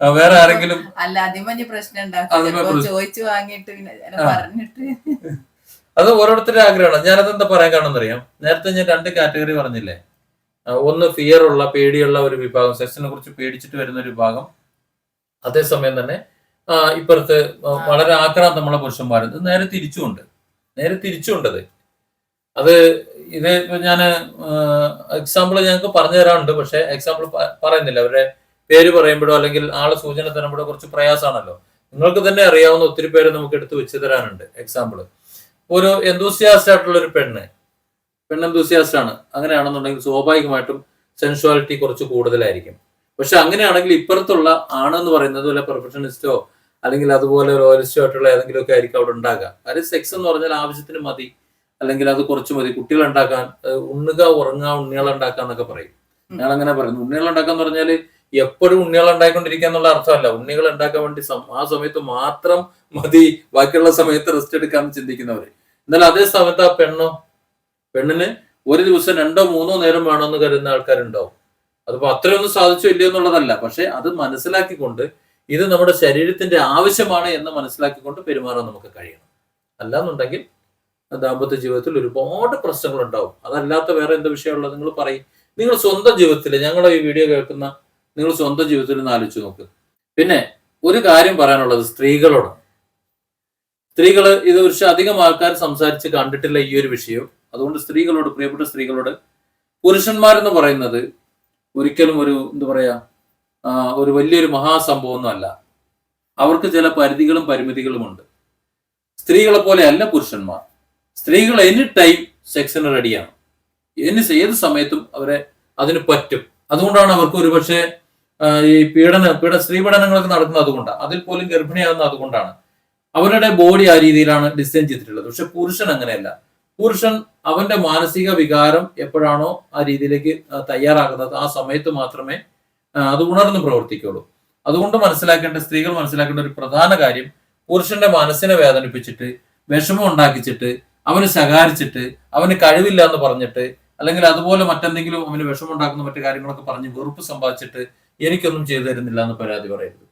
വേറെ ആരെങ്കിലും അല്ല അതിമഞ്ഞ പ്രശ്നം. ചോദിച്ചു വാങ്ങിയിട്ട്. പറഞ്ഞിട്ട്. അത് ഓരോരുത്തരുടെ ആഗ്രഹമാണ്. ഞാനത് എന്താ പറയാൻ കാരണം അറിയാം നേരത്തെ ഞാൻ രണ്ട് കാറ്റഗറി പറഞ്ഞില്ലേ? ഒന്ന് ഫിയർ ഉള്ള പേടിയുള്ള ഒരു വിഭാഗം സെക്സിനെ കുറിച്ച് പേടിച്ചിട്ട് വരുന്ന ഒരു വിഭാഗം. അതേസമയം തന്നെ ഇപ്പുറത്ത് വളരെ ആക്രാന്തമുള്ള പുരുഷന്മാരും ഇത് നേരെ തിരിച്ചുണ്ട് നേരെ തിരിച്ചുണ്ടത് അത് ഇത് ഇപ്പൊ ഞാൻ എക്സാമ്പിൾ ഞങ്ങൾക്ക് പറഞ്ഞു തരാറുണ്ട്. പക്ഷെ എക്സാമ്പിൾ പറയുന്നില്ല. അവരുടെ പേര് പറയുമ്പോഴോ അല്ലെങ്കിൽ ആളെ സൂചന തരുമ്പോഴോ കുറച്ച് പ്രയാസമാണല്ലോ. നിങ്ങൾക്ക് തന്നെ അറിയാവുന്ന ഒത്തിരി പേര് നമുക്ക് എടുത്തു വെച്ച് തരാനുണ്ട് എക്സാമ്പിൾ ഒരു എന്തൂസിയാസ്റ്റ് ആയിട്ടുള്ള ഒരു പെണ്ണ്. പെണ്ണ് എന്തൂസിയാസ്റ്റ് ആണ്. അങ്ങനെയാണെന്നുണ്ടെങ്കിൽ സ്വാഭാവികമായിട്ടും സെൻഷ്വാലിറ്റി കുറച്ച് കൂടുതലായിരിക്കും. പക്ഷെ അങ്ങനെയാണെങ്കിൽ ഇപ്പുറത്തുള്ള ആണെന്ന് പറയുന്നത് വല്ല പ്രൊഫഷണലിസ്റ്റോ അല്ലെങ്കിൽ അതുപോലെ റോയലിസ്റ്റോ ആയിട്ടുള്ള ഏതെങ്കിലുമൊക്കെ ആയിരിക്കും അവിടെ ഉണ്ടാകുക കാര്യം സെക്സ് എന്ന് പറഞ്ഞാൽ ആവശ്യത്തിന് മതി. അല്ലെങ്കിൽ അത് കുറച്ച് മതി. കുട്ടികൾ ഉണ്ടാക്കാൻ ഉണ്ണുക ഉറങ്ങുക ഉണ്ണികൾ ഉണ്ടാക്കുക എന്നൊക്കെ പറയും. ഞാൻ അങ്ങനെ പറയുന്നു. ഉണ്ണികൾ ഉണ്ടാക്കാന്ന് പറഞ്ഞാൽ എപ്പോഴും ഉണ്ണികൾ ഉണ്ടായിക്കൊണ്ടിരിക്കുക എന്നുള്ള അർത്ഥമല്ല. ഉണ്ണികൾ ഉണ്ടാക്കാൻ വേണ്ടി ആ സമയത്ത് മാത്രം മതി. ബാക്കിയുള്ള സമയത്ത് റെസ്റ്റ് എടുക്കാമെന്ന് ചിന്തിക്കുന്നവർ എന്നാൽ അതേ സമയത്ത് ആ പെണ്ണോ പെണ്ണിന് ഒരു ദിവസം രണ്ടോ മൂന്നോ നേരം വേണമെന്ന് കരുതുന്ന ആൾക്കാരുണ്ടാവും. അതിപ്പോ അത്രയൊന്നും സാധിച്ചോ ഇല്ലയോ എന്നുള്ളതല്ല. പക്ഷെ അത് മനസ്സിലാക്കിക്കൊണ്ട് ഇത് നമ്മുടെ ശരീരത്തിന്റെ ആവശ്യമാണ് എന്ന് മനസ്സിലാക്കിക്കൊണ്ട് പെരുമാറാൻ നമുക്ക് കഴിയണം. അല്ലാന്നുണ്ടെങ്കിൽ ദാമ്പത്യ ജീവിതത്തിൽ ഒരുപാട് പ്രശ്നങ്ങൾ ഉണ്ടാവും. അതല്ലാത്ത വേറെ എന്ത് വിഷയമുള്ളത് നിങ്ങൾ പറയും. നിങ്ങൾ സ്വന്തം ജീവിതത്തിൽ ഞങ്ങൾ ഈ വീഡിയോ കേൾക്കുന്ന നിങ്ങൾ സ്വന്തം ജീവിതത്തിൽ ഒന്ന് ആലോചിച്ച് നോക്ക്. പിന്നെ ഒരു കാര്യം പറയാനുള്ളത് സ്ത്രീകളോട്. സ്ത്രീകൾ ഇത് പക്ഷെ അധികം ആൾക്കാർ സംസാരിച്ച് കണ്ടിട്ടില്ല ഈ ഒരു വിഷയം. അതുകൊണ്ട് സ്ത്രീകളോട് പ്രിയപ്പെട്ട സ്ത്രീകളോട് പുരുഷന്മാരെന്ന് പറയുന്നത് ഒരിക്കലും ഒരു എന്താ പറയാ ഒരു വലിയൊരു മഹാസംഭവമൊന്നും അല്ല അവർക്ക് ചില പരിധികളും പരിമിതികളുമുണ്ട് സ്ത്രീകളെ പോലെ അല്ല പുരുഷന്മാർ. സ്ത്രീകൾ എനി ടൈം സെക്സിന് റെഡിയാണ് എനി ഏത് സമയത്തും അവരെ അതിന് പറ്റും. അതുകൊണ്ടാണ് അവർക്ക് ഒരുപക്ഷെ ഈ പീഡന പീഡ സ്ത്രീ പീഡനങ്ങളൊക്കെ നടക്കുന്നത് അതുകൊണ്ടാണ്. അതിൽ പോലും ഗർഭിണിയാകുന്നത് അതുകൊണ്ടാണ്. അവരുടെ ബോഡി ആ രീതിയിലാണ് ഡിസൈൻ ചെയ്തിട്ടുള്ളത്. പക്ഷെ പുരുഷൻ അങ്ങനെയല്ല. പുരുഷൻ അവന്റെ മാനസിക വികാരം എപ്പോഴാണോ ആ രീതിയിലേക്ക് തയ്യാറാകുന്നത്. ആ സമയത്ത് മാത്രമേ അത് ഉണർന്ന് പ്രവർത്തിക്കുള്ളൂ. അതുകൊണ്ട് മനസ്സിലാക്കേണ്ട സ്ത്രീകൾ മനസ്സിലാക്കേണ്ട ഒരു പ്രധാന കാര്യം പുരുഷന്റെ മനസ്സിനെ വേദനിപ്പിച്ചിട്ട് വിഷമം ഉണ്ടാക്കിച്ചിട്ട് അവന് ശകാരിച്ചിട്ട് അവന് കഴിവില്ല എന്ന് പറഞ്ഞിട്ട് അല്ലെങ്കിൽ അതുപോലെ മറ്റെന്തെങ്കിലും അവന് വിഷമം ഉണ്ടാക്കുന്ന മറ്റു കാര്യങ്ങളൊക്കെ പറഞ്ഞ് വെറുപ്പ് സമ്പാദിച്ചിട്ട് എനിക്കൊന്നും ചെയ്തു തരുന്നില്ല എന്ന് പരാതി പറയരുത്?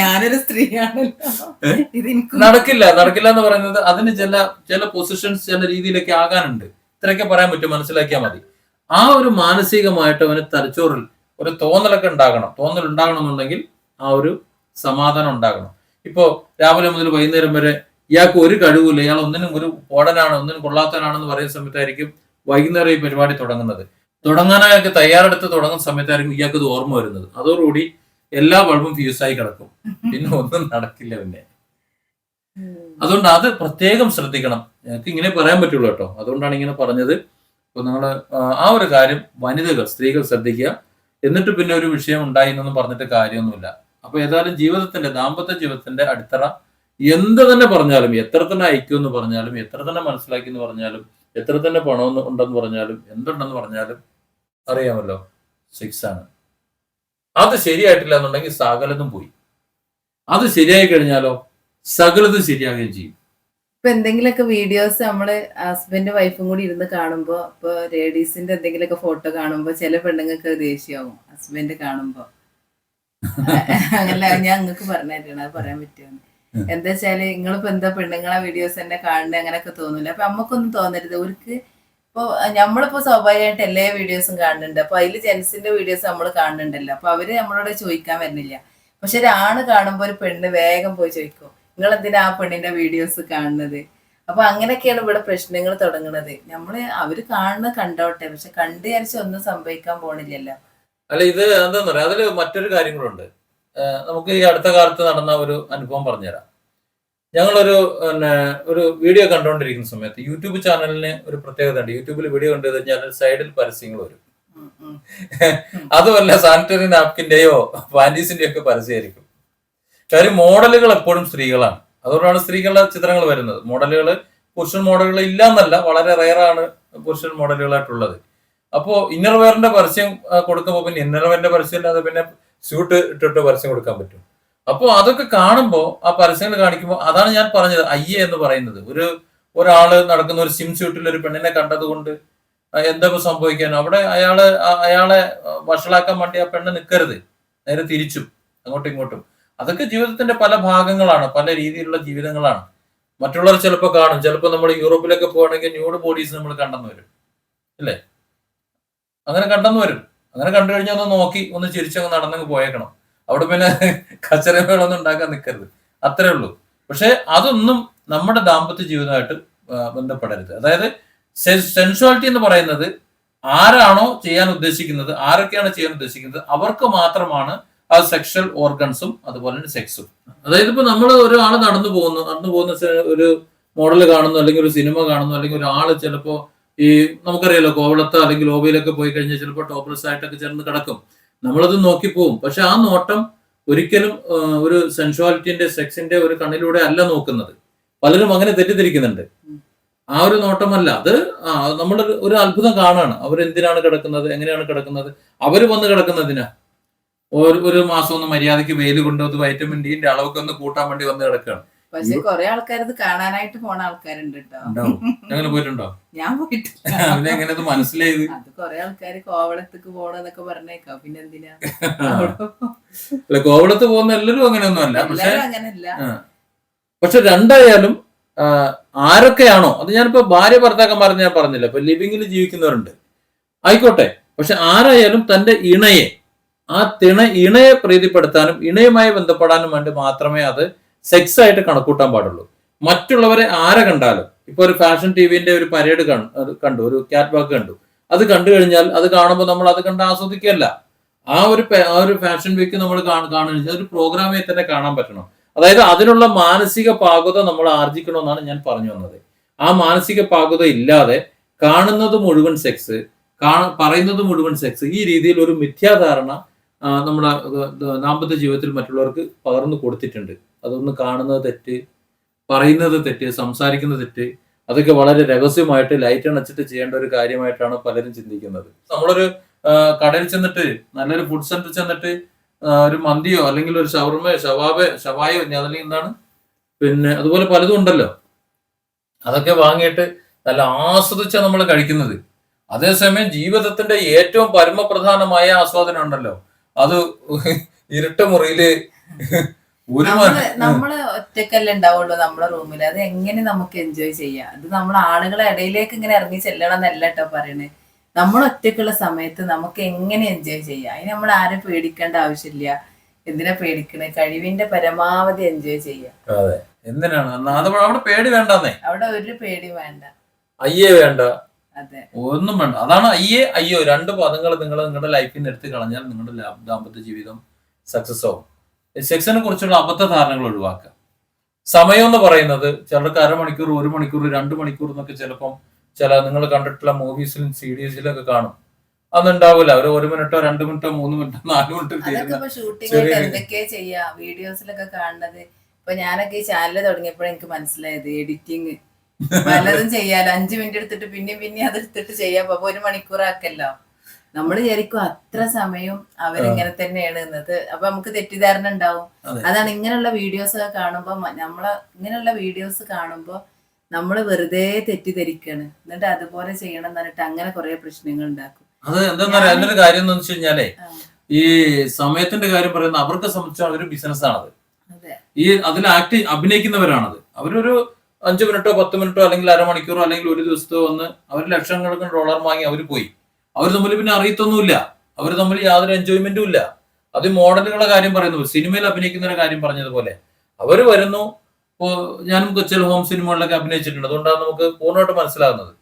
ഞാനൊരു സ്ത്രീയാണല്ലോ? നടക്കില്ല നടക്കില്ല എന്ന് പറയുന്നത് അതിന് ചില ചില പൊസിഷൻസ് ചില രീതിയിലൊക്കെ ആകാനുണ്ട്. ഇത്രയൊക്കെ പറയാൻ പറ്റും മനസ്സിലാക്കിയാൽ മതി. ആ ഒരു മാനസികമായിട്ട് അവന് തലച്ചോറിൽ ഒരു തോന്നലൊക്കെ ഉണ്ടാകണം. തോന്നൽ ഉണ്ടാകണം എന്നുണ്ടെങ്കിൽ ആ ഒരു സമാധാനം ഉണ്ടാകണം. ഇപ്പോ രാവിലെ മുതൽ വൈകുന്നേരം വരെ ഇയാൾക്ക് ഒരു കഴിവില്ല ഇയാൾ ഒന്നിനും ഒരു ഓടനാണ് ഒന്നിനും കൊള്ളാത്തവനാണെന്ന് പറയുന്ന സമയത്തായിരിക്കും വൈകുന്നേരം ഈ പരിപാടി തുടങ്ങുന്നത്. തുടങ്ങാനായൊക്കെ തയ്യാറെടുത്ത് തുടങ്ങുന്ന സമയത്തായിരിക്കും ഇയാൾക്ക് ഇത് ഓർമ്മ വരുന്നത്. അതോടുകൂടി എല്ലാ ബൾബും ഫ്യൂസായി കിടക്കും. പിന്നെ ഒന്നും നടക്കില്ല പിന്നെ. അതുകൊണ്ട് അത് പ്രത്യേകം ശ്രദ്ധിക്കണം. ഞങ്ങൾക്ക് ഇങ്ങനെ പറയാൻ പറ്റുള്ളൂ കേട്ടോ. അതുകൊണ്ടാണ് ഇങ്ങനെ പറഞ്ഞത്. അപ്പൊ നിങ്ങൾ ആ ഒരു കാര്യം വനിതകൾ സ്ത്രീകൾ ശ്രദ്ധിക്കുക. എന്നിട്ട് പിന്നെ ഒരു വിഷയം ഉണ്ടായി എന്നൊന്നും പറഞ്ഞിട്ട് കാര്യമൊന്നുമില്ല. അപ്പൊ ഏതായാലും ജീവിതത്തിന്റെ ദാമ്പത്യ ജീവിതത്തിന്റെ അടിത്തറ എന്ത് തന്നെ പറഞ്ഞാലും എത്ര തന്നെ ഐക്യം എന്ന് പറഞ്ഞാലും എത്ര തന്നെ മനസ്സിലാക്കി എന്ന് പറഞ്ഞാലും എത്ര തന്നെ പണം ഉണ്ടെന്ന് പറഞ്ഞാലും എന്തുണ്ടെന്ന് പറഞ്ഞാലും അറിയാമല്ലോ. സിക്സ് ആണ്. അത് ശരിയായിട്ടില്ല എന്നുണ്ടെങ്കിൽ സകലതും പോയി. അത് ശരിയായി കഴിഞ്ഞാലോ? സകലതും ശരിയാകുകയും ചെയ്യും. ഇപ്പൊ എന്തെങ്കിലുമൊക്കെ വീഡിയോസ് നമ്മൾ ഹസ്ബൻഡ് വൈഫും കൂടി ഇരുന്ന് കാണുമ്പോ ഇപ്പൊ ലേഡീസിന്റെ എന്തെങ്കിലുമൊക്കെ ഫോട്ടോ കാണുമ്പോ ചില പെണ്ണുങ്ങൾക്ക് ദേഷ്യമാവും ഹസ്ബൻഡ് കാണുമ്പോ. അങ്ങനെ ഞാൻ നിങ്ങൾക്ക് പറഞ്ഞായിട്ടാണ് അത് പറയാൻ പറ്റുമെന്ന് ഉം. എന്താ വെച്ചാൽ നിങ്ങളിപ്പോ എന്താ പെണ്ണുങ്ങളെ വീഡിയോസ് തന്നെ കാണുന്നത് അങ്ങനെയൊക്കെ തോന്നില്ല അപ്പൊ നമ്മക്കൊന്നും തോന്നരുത്. അവർക്ക് ഇപ്പൊ നമ്മളിപ്പോ സ്വാഭാവികമായിട്ട് എല്ലാ വീഡിയോസും കാണുന്നുണ്ട്. അപ്പൊ അതിൽ ജെൻസിന്റെ വീഡിയോസ് നമ്മൾ കാണുന്നുണ്ടല്ലോ. അപ്പൊ അവർ നമ്മളോട് ചോദിക്കാൻ വരുന്നില്ല. പക്ഷെ ഒരാണ് കാണുമ്പോ ഒരു പെണ്ണ് വേഗം പോയി ചോദിക്കും. നിങ്ങൾ എന്തിനാ ആ പെണ്ണിന്റെ വീഡിയോസ് കാണുന്നത്? അപ്പൊ അങ്ങനെയൊക്കെയാണ് ഇവിടെ പ്രശ്നങ്ങൾ തുടങ്ങുന്നത്. നമ്മൾ അവർ കാണുന്ന കണ്ടോട്ടെ. പക്ഷെ കണ്ടു വിചാരിച്ച് ഒന്നും സംഭവിക്കാൻ പോണില്ലല്ലോ. അല്ല ഇത് എന്താന്ന് പറയാ അതിൽ മറ്റൊരു കാര്യങ്ങളുണ്ട്. കൂടെ ഉണ്ട് നമുക്ക് ഈ അടുത്ത കാലത്ത് നടന്ന ഒരു അനുഭവം പറഞ്ഞുതരാം. ഞങ്ങളൊരു പിന്നെ ഒരു വീഡിയോ കണ്ടുകൊണ്ടിരിക്കുന്ന സമയത്ത് യൂട്യൂബ് ചാനലിന് ഒരു പ്രത്യേകത ഉണ്ട്. യൂട്യൂബിൽ വീഡിയോ കണ്ടു കഴിഞ്ഞാൽ സൈഡിൽ പരസ്യങ്ങൾ വരും. അതുമല്ല സാനിറ്ററി നാപ്കിന്റെയോ പാന്റീസിന്റെയോ ഒക്കെ പരസ്യമായിരിക്കും. കാര്യം മോഡലുകൾ എപ്പോഴും സ്ത്രീകളാണ്. അതുകൊണ്ടാണ് സ്ത്രീകളുടെ ചിത്രങ്ങൾ വരുന്നത്. മോഡലുകൾ പുരുഷൻ മോഡലുകൾ ഇല്ല എന്നല്ല വളരെ റയറാണ് പുരുഷൻ മോഡലുകളായിട്ടുള്ളത്. അപ്പോ ഇന്നർവെയറിന്റെ പരസ്യം കൊടുക്കുമ്പോൾ പിന്നെ ഇന്നർവെയറിന്റെ പരസ്യം ഇല്ലാതെ പിന്നെ സ്യൂട്ട് ഇട്ടിട്ട് പരസ്യം കൊടുക്കാൻ പറ്റും. അപ്പോൾ അതൊക്കെ കാണുമ്പോൾ ആ പരസ്യങ്ങൾ കാണിക്കുമ്പോൾ അതാണ് ഞാൻ പറഞ്ഞത് അയ്യേ എന്ന് പറയുന്നത്. ഒരു ഒരാൾ നടക്കുന്ന ഒരു സിം സ്യൂട്ടിൽ ഒരു പെണ്ണിനെ കണ്ടതുകൊണ്ട് കൊണ്ട് എന്താ ഇപ്പൊ സംഭവിക്കാൻ അവിടെ അയാൾ അയാളെ വഷളാക്കാൻ വേണ്ടി ആ പെണ്ണ് നിൽക്കരുത് നേരെ തിരിച്ചും അങ്ങോട്ടും ഇങ്ങോട്ടും. അതൊക്കെ ജീവിതത്തിന്റെ പല ഭാഗങ്ങളാണ് പല രീതിയിലുള്ള ജീവിതങ്ങളാണ്. മറ്റുള്ളവർ ചിലപ്പോൾ കാണും. ചിലപ്പോൾ നമ്മൾ യൂറോപ്പിലൊക്കെ പോകണമെങ്കിൽ ന്യൂഡ് ബോഡീസ് നമ്മൾ കണ്ടെന്ന് വരും. അല്ലേ? അങ്ങനെ കണ്ടെന്ന് വരും. അങ്ങനെ കണ്ടു കഴിഞ്ഞാൽ ഒന്ന് നോക്കി ഒന്ന് ചിരിച്ചങ്ങ് നടന്നങ്ങ് പോയേക്കണം. അവിടെ പിന്നെ കച്ചറകളൊന്നും ഉണ്ടാക്കാൻ നിൽക്കരുത് അത്രേ ഉള്ളൂ. പക്ഷെ അതൊന്നും നമ്മുടെ ദാമ്പത്യ ജീവിതമായിട്ട് ബന്ധപ്പെടരുത്. അതായത് സെൻഷ്വാലിറ്റി എന്ന് പറയുന്നത് ആരാണോ ചെയ്യാൻ ഉദ്ദേശിക്കുന്നത് ആരൊക്കെയാണ് ചെയ്യാൻ ഉദ്ദേശിക്കുന്നത് അവർക്ക് മാത്രമാണ് ആ സെക്ഷൽ ഓർഗൻസും അതുപോലെ തന്നെ സെക്സും അതായത് ഇപ്പൊ നമ്മൾ ഒരാൾ നടന്നു പോകുന്നു നടന്നു പോകുന്ന ഒരു മോഡൽ കാണുന്നു അല്ലെങ്കിൽ ഒരു സിനിമ കാണുന്നു അല്ലെങ്കിൽ ഒരാൾ ചിലപ്പോ ഈ നമുക്കറിയാലോ കോവളത്ത് അല്ലെങ്കിൽ ഓവയിലൊക്കെ പോയി കഴിഞ്ഞാൽ ചിലപ്പോൾ ടോപ്ലെസ് ആയിട്ടൊക്കെ ചേർന്ന് കിടക്കും. നമ്മളത് നോക്കി പോവും. പക്ഷെ ആ നോട്ടം ഒരിക്കലും ഒരു സെൻഷ്വാലിറ്റിന്റെ സെക്സിന്റെ ഒരു കണ്ണിലൂടെ അല്ല നോക്കുന്നത്. പലരും അങ്ങനെ തെറ്റിദ്ധരിക്കുന്നുണ്ട്. ആ ഒരു നോട്ടമല്ല. അത് നമ്മൾ ഒരു അത്ഭുതം കാണാണ്. അവരെന്തിനാണ് കിടക്കുന്നത്? എങ്ങനെയാണ് കിടക്കുന്നത്? അവർ വന്ന് കിടക്കുന്നതിനാ. ഒരു ഒരു മാസം ഒന്ന് മര്യാദയ്ക്ക് വെയിൽ കൊണ്ടുവന്ന് വൈറ്റമിൻ ഡിന്റെ അളവൊക്കെ ഒന്ന് കൂട്ടാൻ വേണ്ടി വന്ന് കിടക്കുകയാണ് പക്ഷെ കൊറേ ആൾക്കാർ ഇത് കാണാനായിട്ട് പോണ ആൾക്കാരുണ്ട് കേട്ടോ അങ്ങനെ പോയിട്ടുണ്ടോ? ഞാൻ പോയിട്ടില്ല. അവനെ എങ്ങനെ ഇത് മനസ്സിലായത്? അത് കൊറേ ആൾക്കാര് കോവളത്തേക്ക് പോണെന്നൊക്കെ പറഞ്ഞേക്കാം. പിന്നെ എന്തിനാ? അല്ല കോവളത്ത് പോകുന്ന എല്ലാരും അങ്ങനെയൊന്നും അല്ല പക്ഷെ അങ്ങനല്ല പക്ഷെ രണ്ടായാലും ആരൊക്കെയാണോ അത് ഞാനിപ്പോ ഭാര്യ ഭർത്താക്കന്മാരെന്ന് ഞാൻ പറഞ്ഞില്ല. ഇപ്പൊ ലിവിങ്ങിൽ ജീവിക്കുന്നവരുണ്ട്. ആയിക്കോട്ടെ. പക്ഷെ ആരായാലും തന്റെ ഇണയെ ആ തിണ ഇണയെ പ്രീതിപ്പെടുത്താനും ഇണയുമായി ബന്ധപ്പെടാനും വേണ്ടി മാത്രമേ അത് സെക്സ് ആയിട്ട് കണക്കൂട്ടാൻ പാടുള്ളൂ. മറ്റുള്ളവരെ ആരെ കണ്ടാലും ഇപ്പൊ ഒരു ഫാഷൻ ടി വിന്റെ ഒരു പരേഡ് കണ്ടു ഒരു ക്യാറ്റ് വാക്ക് കണ്ടു. അത് കണ്ടു കഴിഞ്ഞാൽ അത് കാണുമ്പോൾ നമ്മൾ അത് കണ്ട് ആസ്വദിക്കല്ല ആ ഒരു ആ ഒരു ഫാഷൻ വീക്ക് നമ്മൾ കാണുക ഒരു പ്രോഗ്രാമിൽ തന്നെ കാണാൻ പറ്റണം. അതായത് അതിനുള്ള മാനസിക പാകത നമ്മൾ ആർജിക്കണമെന്നാണ് ഞാൻ പറഞ്ഞു വന്നത്. ആ മാനസിക പാകത ഇല്ലാതെ കാണുന്നത് മുഴുവൻ സെക്സ് കാണ പറയുന്നത് മുഴുവൻ സെക്സ് ഈ രീതിയിൽ ഒരു മിഥ്യാധാരണ നമ്മുടെ ദാമ്പത്യ ജീവിതത്തിൽ മറ്റുള്ളവർക്ക് പകർന്നു കൊടുത്തിട്ടുണ്ട്. അതൊന്ന് കാണുന്നത് തെറ്റ് പറയുന്നത് തെറ്റ് സംസാരിക്കുന്നത് തെറ്റ് അതൊക്കെ വളരെ രഹസ്യമായിട്ട് ലൈറ്റ് അണച്ചിട്ട് ചെയ്യേണ്ട ഒരു കാര്യമായിട്ടാണ് പലരും ചിന്തിക്കുന്നത്. നമ്മളൊരു കടയിൽ ചെന്നിട്ട് നല്ലൊരു ഫുഡ് സെന്റർ ചെന്നിട്ട് ഒരു മന്തിയോ അല്ലെങ്കിൽ ഒരു ഷവർമയോ ഷവാബോ ഷവായോ ഇനി അതല്ലെങ്കിൽ എന്താണ്? പിന്നെ അതുപോലെ പലതും ഉണ്ടല്ലോ. അതൊക്കെ വാങ്ങിയിട്ട് നല്ല ആസ്വദിച്ചാണ് നമ്മൾ കഴിക്കുന്നത്. അതേസമയം ജീവിതത്തിന്റെ ഏറ്റവും പരമപ്രധാനമായ ആസ്വാദനം ഉണ്ടല്ലോ. അത് ഇരട്ട മുറിയിൽ ഒരു നമ്മൾ ഒറ്റക്കല്ലേ ഉണ്ടാവുള്ളൂ നമ്മളെ റൂമിൽ അത് എങ്ങനെ നമുക്ക് എൻജോയ് ചെയ്യാം? അത് നമ്മൾ ആളുകളെ ഇടയിലേക്ക് ഇങ്ങനെ ഇറങ്ങി ചെല്ലണം എന്നല്ല കേട്ടോ പറയണേ. നമ്മൾ ഒറ്റക്കുള്ള സമയത്ത് നമുക്ക് എങ്ങനെ എൻജോയ് ചെയ്യാം? അതിന് നമ്മൾ ആരും പേടിക്കേണ്ട ആവശ്യമില്ല. എന്തിനാ പേടിക്കണേ? കഴിവിന്റെ പരമാവധി എൻജോയ് ചെയ്യാം. അതെ. എന്തിനാണ്? അവിടെ പേടി വേണ്ടെന്നേ. അവിടെ ഒരു പേടി വേണ്ട. അയ്യേ വേണ്ട. ഒന്നും വേണ്ട. അതാണ് അയ്യേ അയ്യോ രണ്ട് പദങ്ങൾ നിങ്ങൾ നിങ്ങളുടെ ലൈഫിൽ നിന്ന് എടുത്ത് കളഞ്ഞാൽ നിങ്ങളുടെ ദാമ്പത്യ ജീവിതം സക്സസ് ആവും. സെക്സിനെ കുറിച്ചുള്ള അബദ്ധ ധാരണകൾ ഒഴിവാക്കുക. സമയം എന്ന് പറയുന്നത് ചിലർക്ക് അരമണിക്കൂർ ഒരു മണിക്കൂർ രണ്ട് മണിക്കൂർ എന്നൊക്കെ ചിലപ്പം ചില നിങ്ങൾ കണ്ടിട്ടുള്ള മൂവീസിലും സീരീസിലും ഒക്കെ കാണും. അതുണ്ടാവില്ല. ഒരു ഒരു മിനിറ്റോ രണ്ട് മിനിറ്റോ മൂന്ന് മിനിറ്റോ നാല് മിനിറ്റോ എന്തൊക്കെയാ ചെയ്യാ? വീഡിയോസിലൊക്കെ കാണുന്നത്. ഇപ്പൊ ഞാനൊക്കെ ഈ ചാനൽ തുടങ്ങിയപ്പോഴെനിക്ക് മനസ്സിലായത്. എഡിറ്റിങ് പലതും ചെയ്യാലോ. അഞ്ചു മിനിറ്റ് എടുത്തിട്ട് പിന്നെ പിന്നെ അത് എടുത്തിട്ട് ചെയ്യാം. അപ്പൊ ഒരു മണിക്കൂറാക്കല്ലോ. നമ്മൾ വിചാരിക്കും അത്ര സമയം അവരിങ്ങനെ തന്നെയാണ് എന്നത് അപ്പൊ നമുക്ക് തെറ്റിദ്ധാരണ ഉണ്ടാവും. അതാണ് ഇങ്ങനെയുള്ള വീഡിയോസ് ഒക്കെ കാണുമ്പോ നമ്മളെ ഇങ്ങനെയുള്ള വീഡിയോസ് കാണുമ്പോ നമ്മൾ വെറുതെ തെറ്റിദ്ധരിക്കാണ്. എന്നിട്ട് അതുപോലെ ചെയ്യണം എന്ന് പറഞ്ഞിട്ട് അങ്ങനെ കുറെ പ്രശ്നങ്ങൾ ഉണ്ടാക്കും. അത് എന്താ പറയാ അതിന്റെ കാര്യം എന്ന് വെച്ച് കഴിഞ്ഞാലേ ഈ സമയത്തിന്റെ കാര്യം പറയുന്ന അവർക്ക് സംബന്ധിച്ചാണ് ഒരു ബിസിനസ് ആണത്. ഈ അതിൽ ആക്ട് അഭിനയിക്കുന്നവരാണത്. അവരൊരു അഞ്ചു മിനിറ്റോ പത്ത് മിനിറ്റോ അല്ലെങ്കിൽ അരമണിക്കൂറോ അല്ലെങ്കിൽ ഒരു ദിവസത്തോ വന്ന് അവർ ലക്ഷക്കണക്കിന് ഡോളർ വാങ്ങി അവർ പോയി. അവർ തമ്മിൽ പിന്നെ അറിയത്തൊന്നുമില്ല. അവർ തമ്മിൽ യാതൊരു എൻജോയ്മെന്റും ഇല്ല. അത് മോഡലുകളുടെ കാര്യം പറയുന്നു. സിനിമയിൽ അഭിനയിക്കുന്നവരുടെ കാര്യം പറഞ്ഞതുപോലെ. അവർ വരുന്നു. ഞാനും ചില ഹോം സിനിമകളിലൊക്കെ അഭിനയിച്ചിട്ടുണ്ട്. അതുകൊണ്ടാണ് നമുക്ക് പൂർണമായിട്ട് മനസ്സിലാകുന്നത്.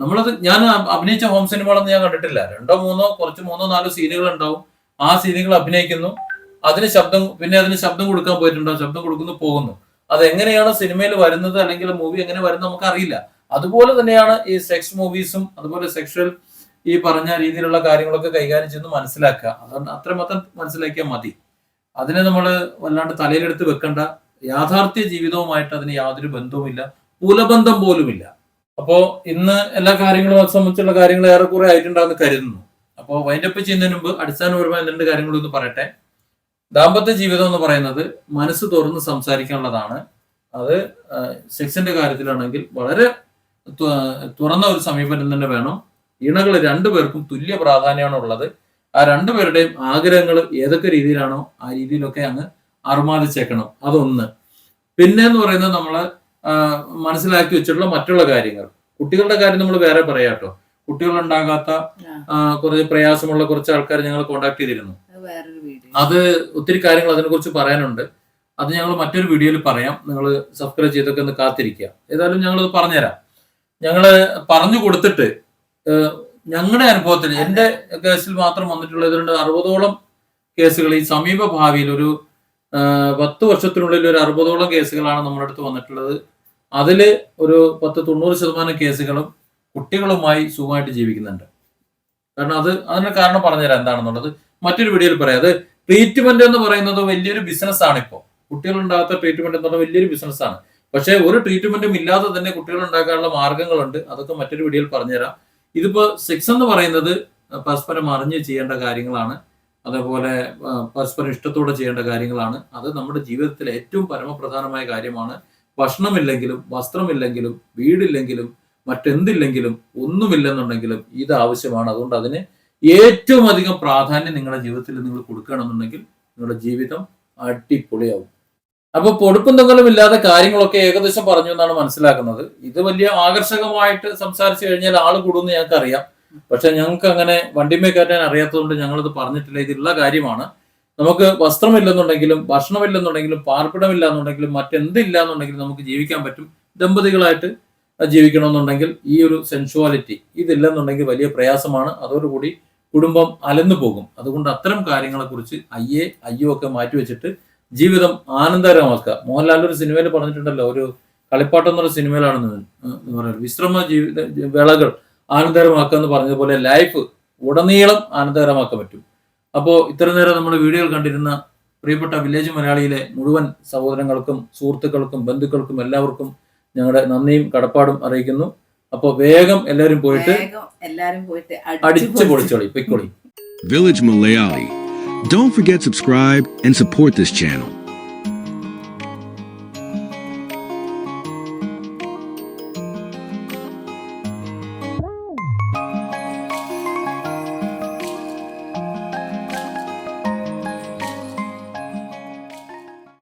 നമ്മളത് ഞാൻ അഭിനയിച്ച ഹോം സിനിമകളൊന്നും ഞാൻ കണ്ടിട്ടില്ല. രണ്ടോ മൂന്നോ കുറച്ച് മൂന്നോ നാലോ സീനുകൾ ഉണ്ടാവും. ആ സീനുകൾ അഭിനയിക്കുന്നു. അതിന് ശബ്ദം പിന്നെ അതിന് ശബ്ദം കൊടുക്കാൻ പോയിട്ടുണ്ടാവും. ശബ്ദം കൊടുക്കുന്നു പോകുന്നു. അത് എങ്ങനെയാണ് സിനിമയിൽ വരുന്നത് അല്ലെങ്കിൽ മൂവി എങ്ങനെ വരുന്നത് നമുക്ക് അറിയില്ല അതുപോലെ തന്നെയാണ് ഈ സെക്സ് മൂവീസും അതുപോലെ സെക്ഷൽ ഈ പറഞ്ഞ രീതിയിലുള്ള കാര്യങ്ങളൊക്കെ കൈകാര്യം ചെയ്ത് മനസ്സിലാക്കുക. അതുകൊണ്ട് അത്രമാത്രം മനസ്സിലാക്കിയാൽ മതി. അതിനെ നമ്മൾ വല്ലാണ്ട് തലയിലെടുത്ത് വെക്കേണ്ട. യാഥാർത്ഥ്യ ജീവിതവുമായിട്ട് അതിന് യാതൊരു ബന്ധവുമില്ല. കുലബന്ധം പോലുമില്ല. അപ്പോ ഇന്ന് എല്ലാ കാര്യങ്ങളും അത് സംബന്ധിച്ചുള്ള കാര്യങ്ങൾ ഏറെക്കുറെ ആയിട്ടുണ്ടാകുന്ന കരുതുന്നു. അപ്പോൾ വൈൻഡപ്പ് ചെയ്യുന്നതിന് മുമ്പ് അടിസ്ഥാനപരമായ രണ്ട് കാര്യങ്ങളൊന്ന് പറയട്ടെ. ദാമ്പത്യ ജീവിതം എന്ന് പറയുന്നത് മനസ്സ് തുറന്ന് സംസാരിക്കാനുള്ളതാണ്. അത് സെക്സിന്റെ കാര്യത്തിലാണെങ്കിൽ വളരെ തുറന്ന ഒരു സമീപനം തന്നെ വേണം. ഇണകൾ രണ്ടുപേർക്കും തുല്യ പ്രാധാന്യമാണ് ഉള്ളത്. ആ രണ്ടുപേരുടെയും ആഗ്രഹങ്ങൾ ഏതൊക്കെ രീതിയിലാണോ ആ രീതിയിലൊക്കെ അങ്ങ് അർമാദിച്ചേക്കണം അതൊന്ന്. പിന്നെ എന്ന് പറയുന്നത് നമ്മൾ മനസ്സിലാക്കി വെച്ചിട്ടുള്ള മറ്റുള്ള കാര്യങ്ങൾ. കുട്ടികളുടെ കാര്യം നമ്മൾ വേറെ പറയാട്ടോ. കുട്ടികളുണ്ടാകാത്ത കുറച്ച് പ്രയാസമുള്ള കുറച്ച് ആൾക്കാർ ഞങ്ങൾ കോണ്ടാക്ട് ചെയ്തിരുന്നു. വേറൊരു വീഡിയോ. അത് ഒത്തിരി കാര്യങ്ങൾ അതിനെക്കുറിച്ച് പറയാനുണ്ട്. അത് ഞങ്ങൾ മറ്റൊരു വീഡിയോയിൽ പറയാം. നിങ്ങൾ സബ്സ്ക്രൈബ് ചെയ്തൊക്കെ ഒന്ന് കാത്തിരിക്കുക. ഏതായാലും ഞങ്ങളത് പറഞ്ഞുതരാം. ഞങ്ങൾ പറഞ്ഞു കൊടുത്തിട്ട് ഞങ്ങളുടെ അനുഭവത്തിൽ എന്റെ കേസിൽ മാത്രം വന്നിട്ടുള്ള ഇതുകൊണ്ട് അറുപതോളം കേസുകൾ ഈ സമീപ ഭാവിയിൽ ഒരു പത്ത് വർഷത്തിനുള്ളിൽ ഒരു അറുപതോളം കേസുകളാണ് നമ്മുടെ അടുത്ത് വന്നിട്ടുള്ളത്. അതിൽ ഒരു പത്ത് തൊണ്ണൂറ് ശതമാനം കേസുകളും കുട്ടികളുമായി സുഖമായിട്ട് ജീവിക്കുന്നുണ്ട്. കാരണം അത് അതിന് കാരണം പറഞ്ഞുതരാം എന്താണെന്നുള്ളത്. മറ്റൊരു വീഡിയോയിൽ പറയാം. അത് ട്രീറ്റ്മെന്റ് എന്ന് പറയുന്നത് വലിയൊരു ബിസിനസ് ആണ് ഇപ്പോൾ കുട്ടികൾ കുട്ടികളുണ്ടാകാത്ത ട്രീറ്റ്മെന്റ് എന്ന് പറഞ്ഞാൽ വലിയൊരു ബിസിനസ് ആണ്. പക്ഷേ ഒരു ട്രീറ്റ്മെന്റും ഇല്ലാതെ തന്നെ കുട്ടികൾ ഉണ്ടാക്കാനുള്ള മാർഗങ്ങളുണ്ട്. അതൊക്കെ മറ്റൊരു വീഡിയോയിൽ പറഞ്ഞുതരാം. ഇതിപ്പോ സെക്സ് എന്ന് പറയുന്നത് പരസ്പരം അറിഞ്ഞ് ചെയ്യേണ്ട കാര്യങ്ങളാണ്. അതേപോലെ പരസ്പരം ഇഷ്ടത്തോടെ ചെയ്യേണ്ട കാര്യങ്ങളാണ്. അത് നമ്മുടെ ജീവിതത്തിലെ ഏറ്റവും പരമപ്രധാനമായ കാര്യമാണ്. ഭക്ഷണമില്ലെങ്കിലും വസ്ത്രമില്ലെങ്കിലും വീടില്ലെങ്കിലും മറ്റെന്തില്ലെങ്കിലും ഒന്നുമില്ലെന്നുണ്ടെങ്കിലും ഇത് ആവശ്യമാണ്. അതുകൊണ്ട് അതിന് ഏറ്റവും അധികം പ്രാധാന്യം നിങ്ങളുടെ ജീവിതത്തിൽ നിങ്ങൾ കൊടുക്കുകയാണെന്നുണ്ടെങ്കിൽ നിങ്ങളുടെ ജീവിതം അടിപൊളിയാവും. അപ്പൊ പൊടുപ്പും തൊങ്ങലും ഇല്ലാതെ കാര്യങ്ങളൊക്കെ ഏകദേശം പറഞ്ഞു എന്നാണ് മനസ്സിലാക്കുന്നത്. ഇത് വലിയ ആകർഷകമായിട്ട് സംസാരിച്ചു കഴിഞ്ഞാൽ ആൾ കൂടുമെന്ന് ഞങ്ങൾക്ക് അറിയാം. പക്ഷെ ഞങ്ങൾക്ക് അങ്ങനെ വണ്ടിമേ കയറ്റാൻ അറിയാത്തതുകൊണ്ട് ഞങ്ങളത് പറഞ്ഞിട്ടില്ല. ഇതിലുള്ള കാര്യമാണ്. നമുക്ക് വസ്ത്രമില്ലെന്നുണ്ടെങ്കിലും ഭക്ഷണമില്ലെന്നുണ്ടെങ്കിലും പാർപ്പിടമില്ല എന്നുണ്ടെങ്കിലും മറ്റെന്തില്ല എന്നുണ്ടെങ്കിലും നമുക്ക് ജീവിക്കാൻ പറ്റും. ദമ്പതികളായിട്ട് ജീവിക്കണമെന്നുണ്ടെങ്കിൽ ഈ ഒരു സെൻഷ്വാലിറ്റി ഇതില്ലെന്നുണ്ടെങ്കിൽ വലിയ പ്രയാസമാണ്. അതോടുകൂടി കുടുംബം അലന്നു പോകും. അതുകൊണ്ട് അത്തരം കാര്യങ്ങളെക്കുറിച്ച് അയ്യേ അയ്യോ ഒക്കെ മാറ്റിവെച്ചിട്ട് ജീവിതം ആനന്ദകരമാക്കുക. മോഹൻലാൽ ഒരു സിനിമയിൽ പറഞ്ഞിട്ടുണ്ടല്ലോ ഒരു കളിപ്പാട്ടം എന്നുള്ള സിനിമയിലാണ് പറയുന്നത്. വിശ്രമ ജീവിത വേളകൾ ആനന്ദകരമാക്കുക എന്ന് പറഞ്ഞതുപോലെ ലൈഫ് ഉടനീളം ആനന്ദകരമാക്കാൻ പറ്റും. അപ്പോൾ ഇത്ര നേരം നമ്മൾ വീഡിയോകൾ കണ്ടിരുന്ന പ്രിയപ്പെട്ട വില്ലേജ് മലയാളിയിലെ മുഴുവൻ സഹോദരങ്ങൾക്കും സുഹൃത്തുക്കൾക്കും ബന്ധുക്കൾക്കും എല്ലാവർക്കും ഞങ്ങളുടെ നന്ദിയും കടപ്പാടും അറിയിക്കുന്നു. അപ്പോൾ വേഗം എല്ലാവരും പോയിട്ട് എല്ലാരും പോയിട്ട് അടിച്ചു പൊളിച്ചോളി പൊയ്ക്കോളി Village Malayali. Don't forget subscribe and support this channel.